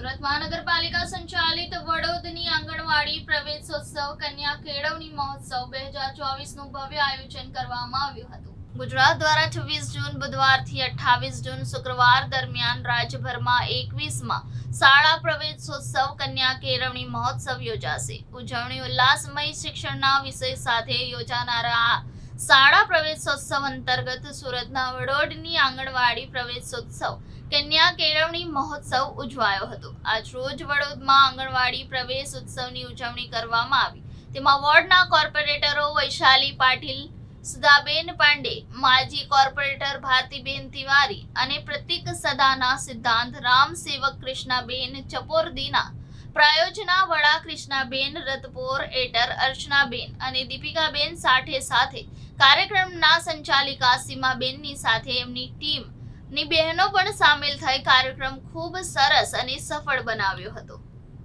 સુરત મહાનગરપાલિકા સંચાલિત વડોદની આંગણવાડી પ્રવેશોત્સવ કન્યા કેળવણી મહોત્સવ બે હજાર ચોવીસનું ભવ્ય આયોજન કરવામાં આવ્યું હતું. ગુજરાત દ્વારા છવ્વીસ જૂન બુધવારથી અઠ્ઠાવીસ જૂન શુક્રવાર દરમિયાન રાજ્યભરમાં એકવીસમાં શાળા પ્રવેશોત્સવ કન્યા કેળવણી મહોત્સવ યોજાશે. ઉજવણી ઉલ્લાસમય શિક્ષણના વિષય સાથે યોજાનારા શાળા પ્રવેશોત્સવ અંતર્ગત સુરતના વડોદની આંગણવાડી પ્રવેશોત્સવ કન્યા કેળવણી મહોત્સવ ઉજવાયો હતો. આજ વડોદમાં આંગણવાડી પ્રવેશ ઉત્સવની ઉજવણી કરવામાં આવી. તેમાં વોર્ડના કોર્પોરેટરો વૈશાલી પાટીલ, સુધાબેન પાંડે, માજી કોર્પોરેટર ભારતીબેન તિવારી અને પ્રતિક સદાના સિદ્ધાંત, રામ સેવક કૃષ્ણાબેન ચપોરદીના, પ્રાયોજના વડા કૃષ્ણાબેન રતપોર, એટર અર્ચનાબેન અને દીપિકાબેન સાથે સાથે કાર્યક્રમના સંચાલિકા સીમાબેનની સાથે એમની ટીમની બહેનો પણ સામેલ થઈ કાર્યક્રમ ખૂબ સરસ અને સફળ બનાવ્યો હતો.